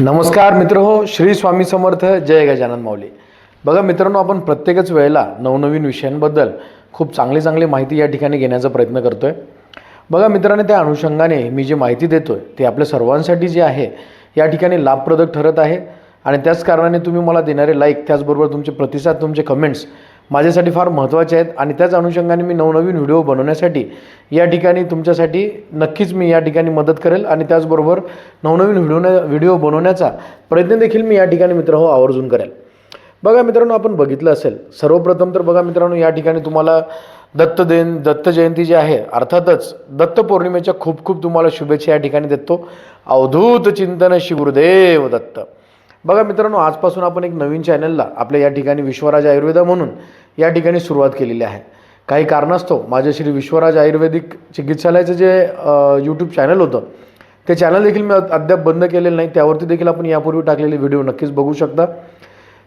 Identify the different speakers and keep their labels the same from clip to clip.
Speaker 1: नमस्कार मित्र हो श्री स्वामी समर्थ जय गजानन माऊली. बघा मित्रांनो आपण प्रत्येकच वेळेला नवनवीन विषयांबद्दल खूप चांगली चांगली माहिती या ठिकाणी घेण्याचा प्रयत्न करतो आहे बघा मित्रांनो त्या अनुषंगाने मी जी माहिती देतो आहे ते आपल्या सर्वांसाठी जे आहे या ठिकाणी लाभप्रदक ठरत आहे. आणि त्याच कारणाने तुम्ही मला देणारे लाईक त्याचबरोबर तुमचे प्रतिसाद तुमचे कमेंट्स माझ्यासाठी फार महत्त्वाचे आहेत आणि त्याच अनुषंगाने मी नवनवीन व्हिडिओ बनवण्यासाठी या ठिकाणी तुमच्यासाठी नक्कीच मी या ठिकाणी मदत करेल आणि त्याचबरोबर नवनवीन व्हिडिओ व्हिडिओ बनवण्याचा प्रयत्न देखील मी या ठिकाणी मित्र हो आवर्जून करेल. बघा मित्रांनो आपण बघितलं असेल सर्वप्रथम तर बघा मित्रांनो या ठिकाणी तुम्हाला दत्त देन दत्त जयंती जी आहे अर्थातच दत्त पौर्णिमेच्या खूप खूप तुम्हाला शुभेच्छा या ठिकाणी देतो. अवधूत चिंतन श्री गुरुदेव दत्त. बघा मित्रांनो आजपासून आपण एक नवीन चॅनलला आपल्या या ठिकाणी विश्वराज आयुर्वेदा म्हणून या ठिकाणी सुरुवात केलेली आहे. काही कारणास्तव माझ्या श्री विश्वराज आयुर्वेदिक चिकित्सालयाचं जे यूट्यूब चॅनल होतं ते चॅनल देखील मी अद्याप बंद केलेलं नाही. त्यावरती देखील आपण यापूर्वी टाकलेले व्हिडिओ नक्कीच बघू शकता.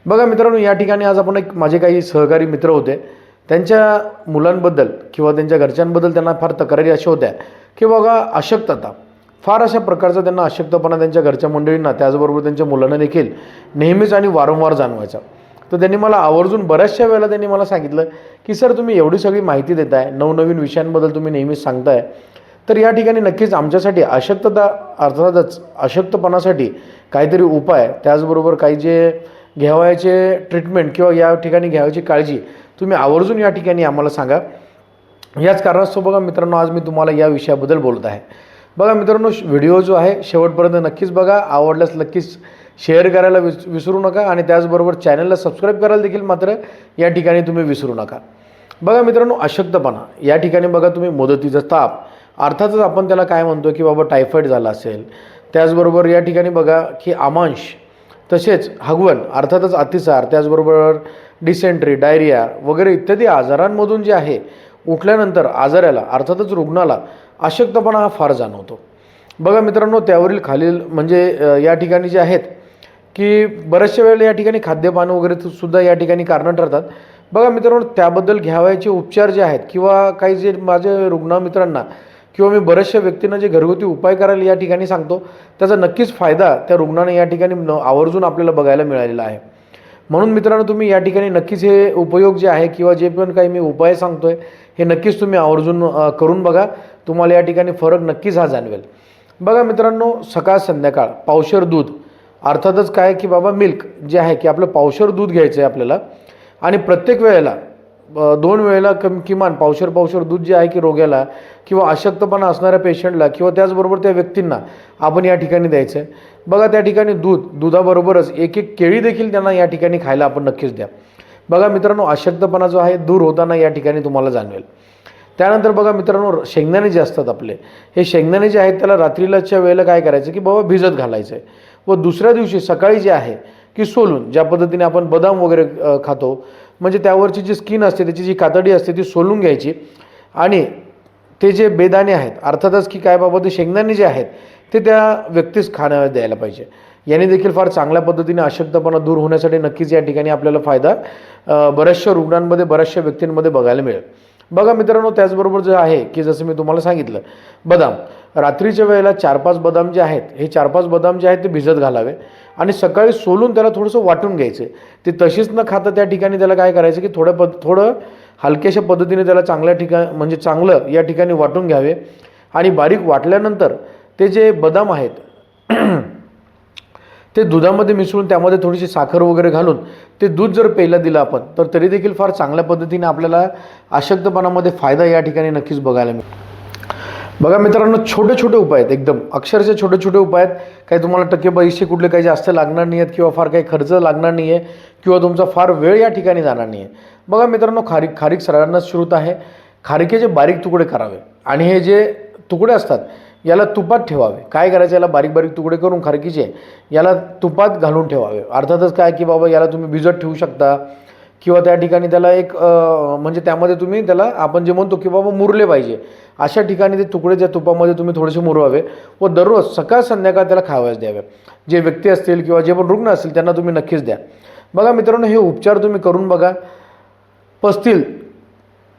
Speaker 1: बघा मित्रांनो या ठिकाणी आज आपण एक माझे काही सहकारी मित्र होते. त्यांच्या मुलांबद्दल किंवा त्यांच्या घरच्यांबद्दल त्यांना फार तक्रारी अशा होत्या की बघा अशक्तता फार अशा प्रकारचा त्यांना अशक्तपणा त्यांच्या घरच्या मंडळींना त्याचबरोबर त्यांच्या मुलांना देखील नेहमीच आणि वारंवार जाणवायचा. तर त्यांनी मला आवर्जून बऱ्याचशा वेळेला त्यांनी मला सांगितलं की सर तुम्ही एवढी सगळी माहिती देताय नवनवीन विषयांबद्दल तुम्ही नेहमीच सांगताय. तर या ठिकाणी नक्कीच आमच्यासाठी अशक्तता अर्थातच अशक्तपणासाठी काहीतरी उपाय त्याचबरोबर काही जे घ्यावयाचे ट्रीटमेंट किंवा या ठिकाणी घ्यावयाची काळजी तुम्ही आवर्जून या ठिकाणी आम्हाला सांगा. याच कारणास्तव बघा मित्रांनो आज मी तुम्हाला या विषयाबद्दल बोलत आहे. बघा मित्रांनो व्हिडिओ जो आहे शेवटपर्यंत नक्कीच बघा. आवडल्यास नक्कीच शेअर करायला विस विसरू नका आणि त्याचबरोबर चॅनलला सबस्क्राईब करायला देखील मात्र या ठिकाणी तुम्ही विसरू नका. बघा मित्रांनो अशक्तपणा. या ठिकाणी बघा तुम्ही मुदतीचा ताप. अर्थातच आपण त्याला काय म्हणतो की बाबा टायफॉईड झाला असेल. त्याचबरोबर या ठिकाणी बघा की आमांश तसेच हगवण अर्थातच अतिसार त्याचबरोबर डिसेंट्री डायरिया वगैरे इत्यादी आजारांमधून जे आहे उठल्यानंतर आजाराला अर्थातच रुग्णाला अशक्तपणा हा फार जाणवतो. बघा मित्रांनो त्यावरील खालील म्हणजे या ठिकाणी जे आहेत की बऱ्याचशा वेळेला या ठिकाणी खाद्यपान वगैरे सुद्धा या ठिकाणी कारणं ठरतात. बघा मित्रांनो त्याबद्दल घ्यावयाचे उपचार जे आहेत किंवा काही जे माझे रुग्ण मित्रांना किंवा मी बऱ्याचशा व्यक्तींना जे घरगुती उपाय करायला या ठिकाणी सांगतो त्याचा नक्कीच फायदा त्या रुग्णाने या ठिकाणी न आवर्जून आपल्याला बघायला मिळालेला आहे. म्हणून मित्रांनो तुम्ही या ठिकाणी नक्कीच हे उपयोग जे आहे किंवा जे पण काही मी उपाय सांगतो आहे हे नक्कीच तुम्ही आवर्जून करून बघा. तुम्हाला या ठिकाणी फरक नक्कीच हा जाणवेल. बघा मित्रांनो सकाळ संध्याकाळ पावशर दूध. अर्थातच काय की बाबा मिल्क जे आहे की आपलं पावशर दूध घ्यायचं आहे आपल्याला. आणि प्रत्येक वेळेला दोन वेळेला कम किमान पावशर पावशर दूध जे आहे की रोग्याला किंवा अशक्तपणा असणाऱ्या पेशंटला किंवा त्याचबरोबर त्या व्यक्तींना आपण या ठिकाणी द्यायचं आहे. बघा त्या ठिकाणी दूध दुधाबरोबरच एक एक केळी देखील त्यांना या ठिकाणी खायला आपण नक्कीच द्या. बघा मित्रांनो अशक्तपणा जो आहे दूर होताना या ठिकाणी तुम्हाला जाणवेल. त्यानंतर बघा मित्रांनो शेंगदाणे जे असतात आपले हे शेंगदाणे जे आहेत त्याला रात्रीलाच्या वेळेला काय करायचं की बाबा भिजत घालायचं आहे. व दुसऱ्या दिवशी सकाळी जे आहे की सोलून ज्या पद्धतीने आपण बदाम वगैरे खातो म्हणजे त्यावरची जी स्किन असते त्याची जी कातडी असते ती सोलून घ्यायची. आणि ते जे बेदाणे आहेत अर्थातच की काय बाबा ते शेंगदाणे जे आहेत ते त्या व्यक्तीस खाण्यावर द्यायला पाहिजे. याने देखील फार चांगल्या पद्धतीने अशक्तपणा दूर होण्यासाठी नक्कीच या ठिकाणी आपल्याला फायदा बऱ्याचशा रुग्णांमध्ये बऱ्याचशा व्यक्तींमध्ये बघायला मिळेल. बघा मित्रांनो त्याचबरोबर जे आहे की जसं मी तुम्हाला सांगितलं बदाम. रात्रीच्या वेळेला चार पाच बदाम जे आहेत हे चार पाच बदाम जे आहेत ते भिजत घालावे आणि सकाळी सोलून त्याला थोडंसं वाटून घ्यायचे. ते तशीच न खाता त्या ठिकाणी त्याला काय करायचं की थोडं पद थोडं हलक्याशा पद्धतीने त्याला चांगल्या ठिकाण म्हणजे चांगलं या ठिकाणी वाटून घ्यावे. आणि बारीक वाटल्यानंतर ते जे बदाम आहेत ते दुधामध्ये मिसळून त्यामध्ये थोडीशी साखर वगैरे घालून ते दूध जर प्यायला दिलं आपण तर तरी देखील फार चांगल्या पद्धतीने आपल्याला अशक्तपणामध्ये फायदा या ठिकाणी नक्कीच बघायला मिळतो बघा मित्रांनो छोटे छोटे उपाय आहेत एकदम. अक्षरशः छोटे छोटे उपाय आहेत. काही तुम्हाला टक्के पैसे कुठले काही जास्त लागणार नाही आहेत किंवा फार काही खर्च लागणार नाही आहे किंवा तुमचा फार वेळ या ठिकाणी जाणार नाही आहे बघा मित्रांनो खारीक खारीक सगळ्यांनाच श्रुत आहे. खारिकेचे बारीक तुकडे करावे आणि हे जे तुकडे असतात याला तुपात ठेवावे. काय करायचं? याला बारीक बारीक तुकडे करून खारकीचे याला तुपात घालून ठेवावे. अर्थातच काय की बाबा याला तुम्ही भिजत ठेवू शकता. किंवा त्या ठिकाणी त्याला एक म्हणजे त्यामध्ये तुम्ही त्याला आपण जे म्हणतो की बाबा मुरले पाहिजे. अशा ठिकाणी ते तुकडे त्या तुपामध्ये तुम्ही थोडेसे मुरवावे व दररोज सकाळ संध्याकाळ त्याला खावयास द्यावे. जे व्यक्ती असतील किंवा जे पण रुग्ण असतील त्यांना तुम्ही नक्कीच द्या. बघा मित्रांनो हे उपचार तुम्ही करून बघा. पसतील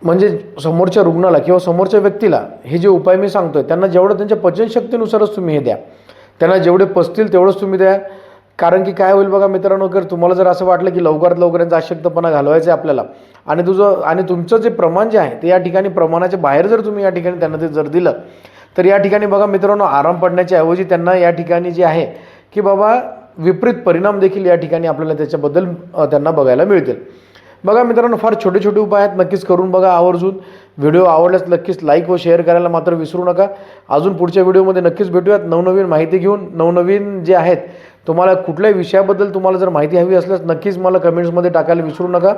Speaker 1: म्हणजे समोरच्या रुग्णाला किंवा समोरच्या व्यक्तीला हे जे उपाय मी सांगतो आहे त्यांना जेवढं त्यांच्या पचनशक्तीनुसारच तुम्ही हे द्या. त्यांना जेवढे पसतील तेवढंच तुम्ही द्या. कारण की काय होईल बघा मित्रांनो जर तुम्हाला जर असं वाटलं की लवकरात लवकर यांचा अशक्तपणा घालवायचा आहे आपल्याला आणि तुझं आणि तुमचं जे प्रमाण जे आहे ते या ठिकाणी प्रमाणाच्या बाहेर जर तुम्ही या ठिकाणी त्यांना ते जर दिलं तर या ठिकाणी बघा मित्रांनो आराम पडण्याच्या ऐवजी त्यांना या ठिकाणी जे आहे की बाबा विपरीत परिणाम देखील या ठिकाणी आपल्याला त्याच्याबद्दल त्यांना बघायला मिळतील. बघा मित्रांनो फार छोटे छोटे उपाय आहेत नक्कीच करून बघा आवर्जून. व्हिडिओ आवडल्यास नक्कीच लाईक व शेअर करायला मात्र विसरू नका. अजून पुढच्या व्हिडिओमध्ये नक्कीच भेटूयात. नवनवीन माहिती घेऊन नवनवीन जे आहेत तुम्हाला कुठल्याही विषयाबद्दल तुम्हाला जर माहिती हवी असल्यास नक्कीच मला कमेंट्समध्ये टाकायला विसरू नका.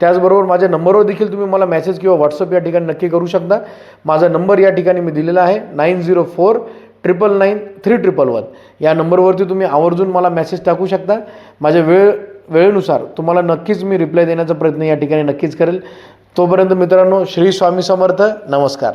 Speaker 1: त्याचबरोबर माझ्या नंबरवर देखील तुम्ही मला मेसेज किंवा व्हॉट्सअप या ठिकाणी नक्की करू शकता. माझा नंबर या ठिकाणी मी दिलेला आहे nine zero four triple nine three triple one या नंबरवरती तुम्ही आवर्जून मला मेसेज टाकू शकता. माझ्या वेळ वेळेनुसार तुम्हाला नक्कीच मी रिप्लाय देण्याचा प्रयत्न या ठिकाणी नक्कीच करेल. तोपर्यंत मित्रांनो श्री स्वामी समर्थ. नमस्कार.